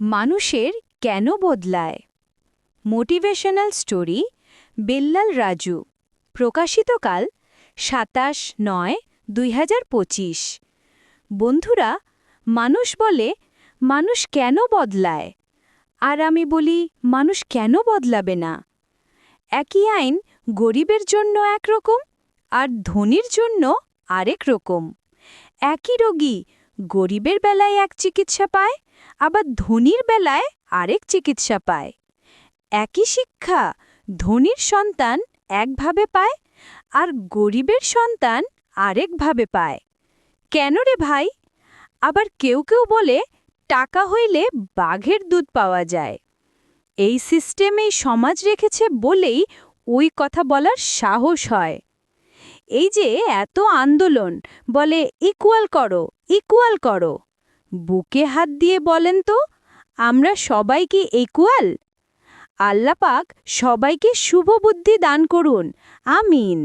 মানুষের কেন বদলায়? মোটিভেশনাল স্টোরি বেল্লাল রাজু প্রকাশিতকাল সাতাশ নয় দুই বন্ধুরা, মানুষ বলে মানুষ কেন বদলায়? আর আমি বলি, মানুষ কেন বদলাবে না? একই আইন গরিবের জন্য একরকম আর ধনীর জন্য আরেক রকম। একই রোগী গরিবের বেলায় এক চিকিৎসা পায়, আবার ধনীর বেলায় আরেক চিকিৎসা পায়। একই শিক্ষা, ধনীর সন্তান একভাবে পায় আর গরিবের সন্তান আরেকভাবে পায়। কেন রে ভাই? আবার কেউ কেউ বলে টাকা হইলে বাঘের দুধ পাওয়া যায়। এই সিস্টেমেই সমাজ রেখেছে বলেই ওই কথা বলার সাহস হয়। এই যে এত আন্দোলন, বলে ইকুয়াল করো ইকুয়াল করো। বুকে হাত দিয়ে বলেন তো, আমরা সবাই কি ইকুয়াল? আল্লাপাক সবাইকে শুভ বুদ্ধি দান করুন, আমিন।